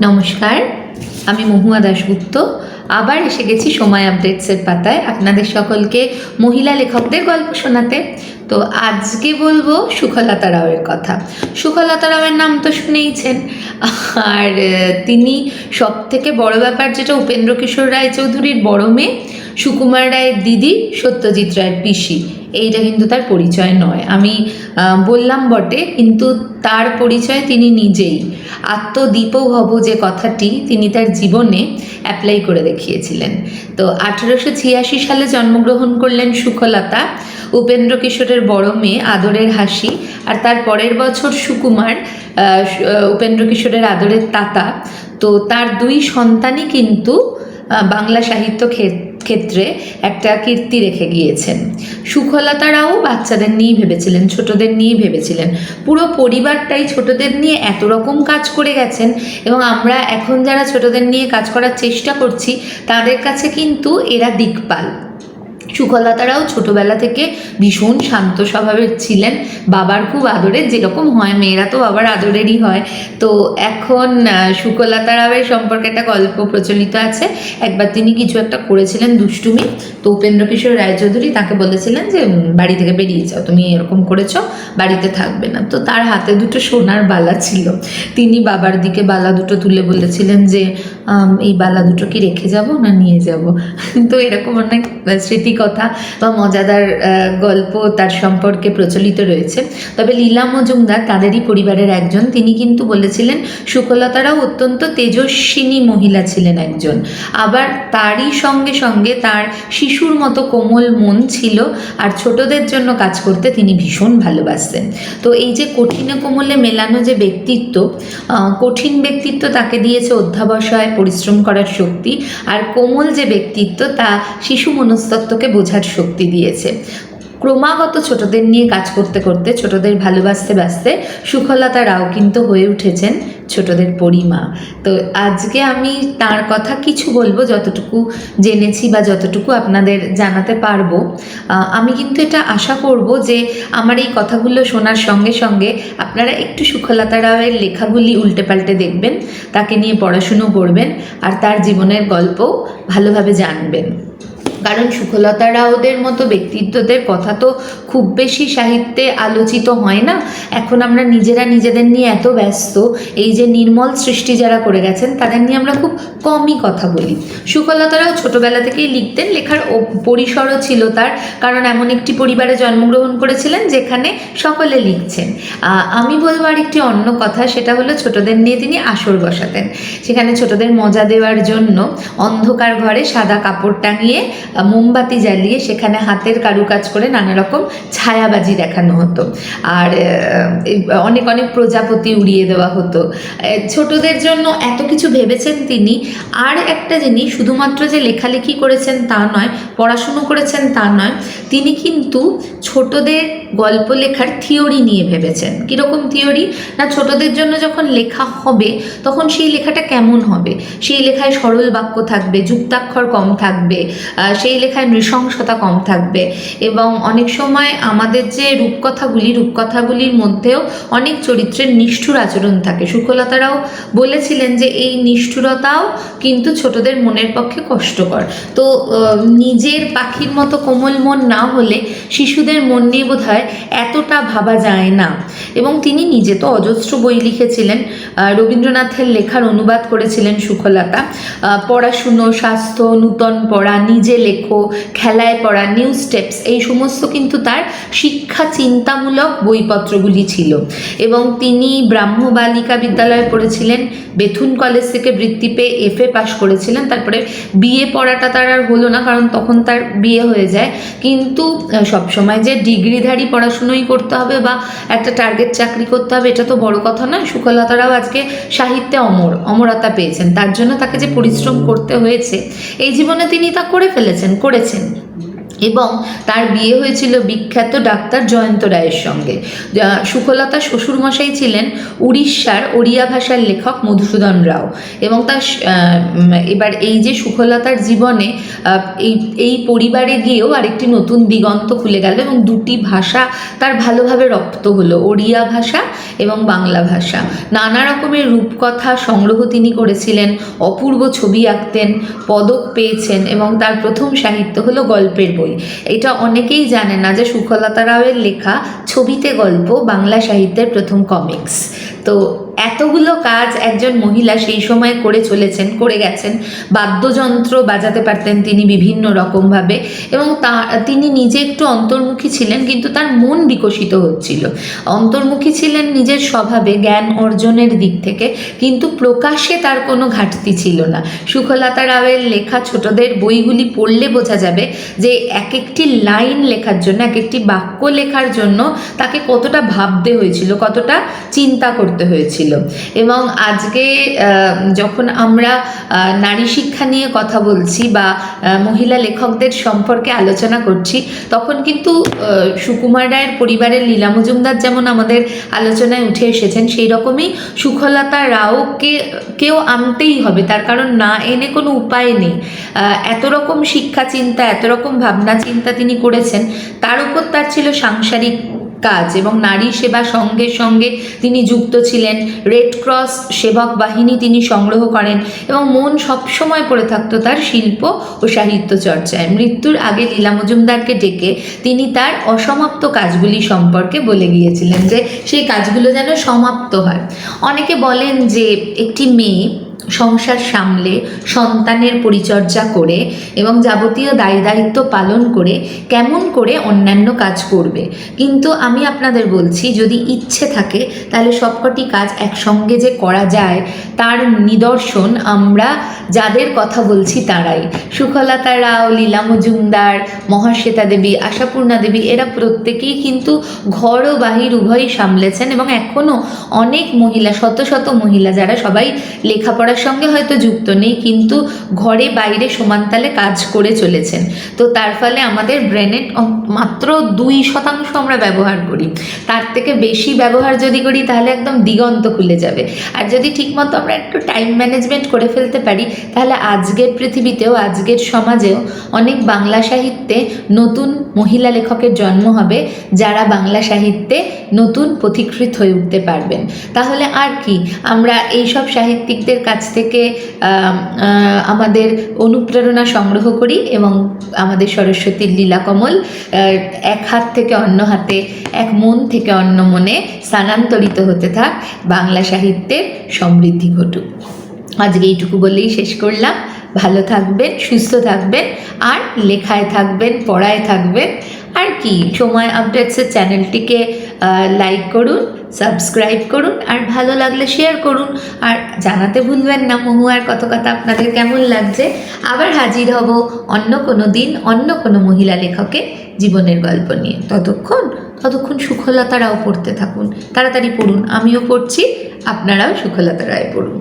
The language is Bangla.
নমস্কার, আমি মহুয়া দাশগুপ্ত। আবার এসে গেছি সময় আপডেটসের পাতায়। আপনাদের সকলকে মহিলা লেখকদের গল্প শোনাতে। তো আজকে বলব সুখলতা রাওয়ের কথা। সুখলতা রাওয়ের নাম তো শুনেইছেন। আর তিনি সব থেকে বড় ব্যাপার যেটা উপেন্দ্র কিশোর রায়চৌধুরীর বড় মেয়ে, সুকুমার রায়ের দিদি সত্যজিৎ রায়ের পিসি, এইটা কিন্তু তার পরিচয় নয়। আমি বললাম বটে, কিন্তু তার পরিচয় তিনি নিজেই। আত্মদীপ ভব যে কথাটি তিনি তার জীবনে অ্যাপ্লাই করে দেখিয়েছিলেন। তো আঠেরোশো ছিয়াশি সালে জন্মগ্রহণ করলেন সুখলতা। উপেন্দ্র কিশোরের বড় মেয়ে আদরের হাসি আর তার পরের বছর সুকুমার উপেন্দ্র কিশোরের আদরের তাতা। তো তার দুই সন্তানই কিন্তু বাংলা সাহিত্য ক্ষে- ক্ষেত্রে একটা কীর্তি রেখে গিয়েছেন। সুখলতারাও বাচ্চাদের নিয়েই ভেবেছিলেন, ছোটদের নিয়েই ভেবেছিলেন। পুরো পরিবারটাই ছোটদের নিয়ে এত রকম কাজ করে গেছেন এবং আমরা এখন যারা ছোটদের নিয়ে কাজ করার চেষ্টা করছি, তাদের কাছে কিন্তু এরা দিকপাল। সুখলতারাও ছোটবেলা থেকে ভীষণ শান্ত স্বভাবের ছিলেন। বাবার খুব আদরের যেরকম হয়, মেয়েরা তো বাবার আদরেরই হয়। তো এখন রাওয়ের সম্পর্কে একটা গল্প প্রচলিত আছে। একবার তিনি কিছু একটা করেছিলেন দুষ্টুমি। তো উপেন্দ্র কিশোর রায়চৌধুরী তাকে বলেছিলেন যে বাড়ি থেকে বেরিয়ে যাও, তুমি এরকম করেছ, বাড়িতে থাকবে না। তো তার হাতে দুটো সোনার বালা ছিল। তিনি বাবার দিকে বালা দুটো তুলে বলেছিলেন যে এই বালা দুটো কি রেখে যাব না নিয়ে যাব? তো এরকম অনেক স্মৃতিকথা বা মজাদার গল্প তার সম্পর্কে প্রচলিত রয়েছে। তবে লীলা মজুমদার তাদেরই পরিবারের একজন। তিনি কিন্তু বলেছিলেন, সুকলতারাও অত্যন্ত তেজস্বিনী মহিলা ছিলেন একজন। আবার তারই সঙ্গে সঙ্গে তার শিশুর মতো কোমল মন ছিল আর ছোটদের জন্য কাজ করতে তিনি ভীষণ ভালোবাসতেন। তো এই যে কঠিনে কোমলে মেলানো যে ব্যক্তিত্ব কঠিন ব্যক্তিত্ব তাকে দিয়েছে অধ্যাবসায়, পরিশ্রম করার শক্তি। আর কোমল যে ব্যক্তিত্ব, তা শিশু মনস্তত্ত্বকে বোঝার শক্তি দিয়েছে। ক্রমাগত ছোটদের নিয়ে কাজ করতে করতে ছোটদের ভালোবাসতে বাসতে সুখলতা রাও কিন্তু হয়ে উঠেছেন ছোটদের পরিমা। তো আজকে আমি তার কথা কিছু বলব, যতটুকু জেনেছি বা যতটুকু আপনাদের জানাতে পারব। আমি কিন্তু এটা আশা করব যে আমার এই কথাগুলো শোনার সঙ্গে সঙ্গে আপনারা একটু সুখলতা রাওয়ের লেখাগুলি উল্টে পাল্টে দেখবেন, তাকে নিয়ে পড়াশুনো করবেন আর তার জীবনের গল্প ভালোভাবে জানবেন। কারণ সুখলতা রাওদের মতো ব্যক্তিত্বদের কথা তো খুব বেশি সাহিত্যে আলোচিত হয় না। এখন আমরা নিজেরা নিজেদের নিয়ে এত ব্যস্ত, এই যে নির্মল সৃষ্টি যারা করে গেছেন, তাদের নিয়ে আমরা খুব কমই কথা বলি। সুখলতারাও ছোটোবেলা থেকেই লিখতেন, লেখার পরিসরও ছিল তার, কারণ এমন একটি পরিবারে জন্মগ্রহণ করেছিলেন যেখানে সকলে লিখছেন। আমি বলব আর একটি অন্য কথা, সেটা হলো ছোটদের নিয়ে তিনি আসর বসাতেন। সেখানে ছোটদের মজা দেওয়ার জন্য অন্ধকার ঘরে সাদা কাপড় টাঙিয়ে মোমবাতি জ্বালিয়ে সেখানে হাতের কারুকাজ করে নানা রকম ছায়াবাজি দেখানো হতো। আর অনেক অনেক প্রজাপতি উড়িয়ে দেওয়া হতো। ছোটদের জন্য এত কিছু ভেবেছেন তিনি। আর একটা জিনিস শুধুমাত্র যে লেখালেখি করেছেন তা নয়, পড়াশুনো করেছেন তা নয়, তিনি কিন্তু ছোটদের গল্প লেখার থিওরি নিয়ে ভেবেছেন। কীরকম থিওরি? না, ছোটদের জন্য যখন লেখা হবে, তখন সেই লেখাটা কেমন হবে? সেই লেখায় সরল বাক্য থাকবে, যুক্তাক্ষর কম থাকবে সেই লেখায় নৃশংসতা কম থাকবে। এবং অনেক সময় আমাদের যে রূপকথাগুলি, রূপকথাগুলির মধ্যেও অনেক চরিত্রের নিষ্ঠুর আচরণ থাকে। সুখলতারাও বলেছিলেন যে, এই নিষ্ঠুরতাও কিন্তু ছোটদের মনের পক্ষে কষ্টকর। তো নিজের পাখির মতো কোমল মন না হলে শিশুদের মন নিয়ে বোধ হয় এতটা ভাবা যায় না। এবং তিনি নিজে তো অজস্র বই লিখেছিলেন। রবীন্দ্রনাথের লেখার অনুবাদ করেছিলেন সুখলতা পড়াশুনো, স্বাস্থ্য, নূতন পড়া, নিজে লেখো খেলায় পড়া নিউ স্টেপস এই সমস্ত কিন্তু তার শিক্ষা চিন্তামূলক বইপত্রগুলি ছিল। এবং তিনি ব্রাহ্ম বালিকা বিদ্যালয়ে পড়েছিলেন, বেথুন কলেজ থেকে বৃত্তি পেয়ে এফ এ পাশ করেছিলেন, তারপরে বিএ পড়াটা তার আর হলো না, কারণ তখন তার বিয়ে হয়ে যায়। কিন্তু সবসময় যে ডিগ্রিধারী পড়াশুনোই করতে হবে বা একটা টার্গেট চাকরি করতে হবে, এটা তো বড় কথা নয়। সুখলতারাও আজকে সাহিত্যে অমর, অমরতা পেয়েছেন। তার জন্য তাকে যে পরিশ্রম করতে হয়েছে, এই জীবনে তিনি তা করে ফেলেছেন। করেছেন এবং তার বিয়ে হয়েছিল বিখ্যাত ডাক্তার জয়ন্ত রায়ের সঙ্গে। সুখলতা শ্বশুরমশাই ছিলেন উড়িষ্যার ওড়িয়া ভাষার লেখক মধুসূদন রাও। এবং তার এবার এই যে সুখলতার জীবনে এই এই পরিবারে গিয়েও আরেকটি নতুন দিগন্ত খুলে গেল এবং দুটি ভাষা তার ভালোভাবে রপ্ত হলো, ওড়িয়া ভাষা এবং বাংলা ভাষা। নানা রকমের রূপকথা সংগ্রহ তিনি করেছিলেন, অপূর্ব ছবি আঁকতেন, পদক পেয়েছেন এবং তার প্রথম সাহিত্য হলো গল্পের বই। এটা অনেকেই জানে না যে সুখলতা রাওয়ের লেখা ছবিতে গল্প বাংলা সাহিত্যের প্রথম কমিক্স তো এতগুলো কাজ একজন মহিলা সেই সময় করে চলেছেন, করে গেছেন। বাদ্যযন্ত্র বাজাতে পারতেন তিনি বিভিন্ন রকমভাবে এবং তা, তিনি নিজে একটু অন্তর্মুখী ছিলেন কিন্তু তার মন বিকশিত হচ্ছিল। অন্তর্মুখী ছিলেন নিজের স্বভাবে, জ্ঞান অর্জনের দিক থেকে, কিন্তু প্রকাশে তার কোনো ঘাটতি ছিল না। সুখলতা রাওয়ের লেখা ছোটদের বইগুলি পড়লে বোঝা যাবে যে এক একটি লাইন লেখার জন্য, এক একটি বাক্য লেখার জন্য তাকে কতটা ভাবতে হয়েছিল, কতটা চিন্তা করতে হয়েছিল। এবং আজকে যখন আমরা নারী শিক্ষা নিয়ে কথা বলছি বা মহিলা লেখকদের সম্পর্কে আলোচনা করছি, তখন কিন্তু সুকুমার রায়ের পরিবারের লীলা মজুমদার যেমন আমাদের আলোচনায় উঠে এসেছেন, সেই রকমই সুখলতা রাওকে কেউ আনতেই হবে। তার কারণ না এনে কোনো উপায় নেই। এত রকম শিক্ষা চিন্তা, এত রকম ভাবনা চিন্তা তিনি করেছেন, তার উপর তার ছিল সাংসারিক কাজ এবং নারী সেবা সঙ্গে সঙ্গে তিনি যুক্ত ছিলেন। রেড ক্রস সেবক বাহিনী তিনি সংগ্রহ করেন এবং মন সবসময় পড়ে থাকতো তার শিল্প ও সাহিত্য চর্চায়। মৃত্যুর আগে লীলা মজুমদারকে ডেকে তিনি তার অসমাপ্ত কাজগুলি সম্পর্কে বলে গিয়েছিলেন যে, সেই কাজগুলো যেন সমাপ্ত হয়। অনেকে বলেন যে, একটি মেয়ে সংসার সামলে সন্তানের পরিচর্যা করে এবং যাবতীয় দায় দায়িত্ব পালন করে কেমন করে অন্যান্য কাজ করবে। কিন্তু আমি আপনাদের বলছি, যদি ইচ্ছে থাকে, তাহলে সবকটি কাজ একসঙ্গে যে করা যায়, তার নিদর্শন আমরা যাদের কথা বলছি তারাই। সুখলতা রাও, লীলা মজুমদার, মহাশ্বেতা দেবী, আশাপূর্ণা দেবী, এরা প্রত্যেকেই কিন্তু ঘর ও বাহির উভয়ই সামলেছেন এবং এখনও অনেক মহিলা, শত শত মহিলা, যারা সবাই লেখাপড়ার সঙ্গে হয়তো যুক্ত নেই, কিন্তু ঘরে বাইরে সমানতালে কাজ করে চলেছেন। তো তার ফলে আমাদের ব্রেনের মাত্র দুই শতাংশ আমরা ব্যবহার করি। তার থেকে বেশি ব্যবহার যদি করি, তাহলে একদম দিগন্ত খুলে যাবে। আর যদি ঠিকমতো আমরা একটু টাইম ম্যানেজমেন্ট করে ফেলতে পারি, তাহলে আজকের পৃথিবীতেও, আজকের সমাজেও অনেক বাংলা সাহিত্যে নতুন মহিলা লেখকের জন্ম হবে, যারা বাংলা সাহিত্যে নতুন পথিকৃত হয়ে উঠতে পারবেন। তাহলে আর কি, আমরা এইসব সাহিত্যিকদের কাছ থেকে আহ, আমাদের অনুপ্রেরণা সংগ্রহ করি এবং আমাদের সরস্বতীর লীলাকমল এক হাত থেকে অন্য হাতে এক মন থেকে অন্য মনে স্থানান্তরিত হতে থাক। বাংলা সাহিত্যের সমৃদ্ধি ঘটুক। আজকে এইটুকু বলেই শেষ করলাম। ভালো থাকবেন, সুস্থ থাকবেন, আর লেখায় থাকবেন, পড়ায় থাকবেন। আর কি, সময় আপডেটসের চ্যানেলটিকে লাইক করুন সাবস্ক্রাইব করুন, আর ভালো লাগলে শেয়ার করুন। আর জানাতে ভুলবেন না মহুয়ার কত কথা আপনাদের কেমন লাগছে? আবার হাজির হব অন্য কোনো দিন, অন্য কোনো মহিলা লেখকের জীবনের গল্প নিয়ে। ততক্ষণ ততক্ষণ সুখলতা রাও পড়তে থাকুন। তাড়াতাড়ি পড়ুন, আমিও পড়ছি, আপনারাও সুখলতা রায় পড়ুন।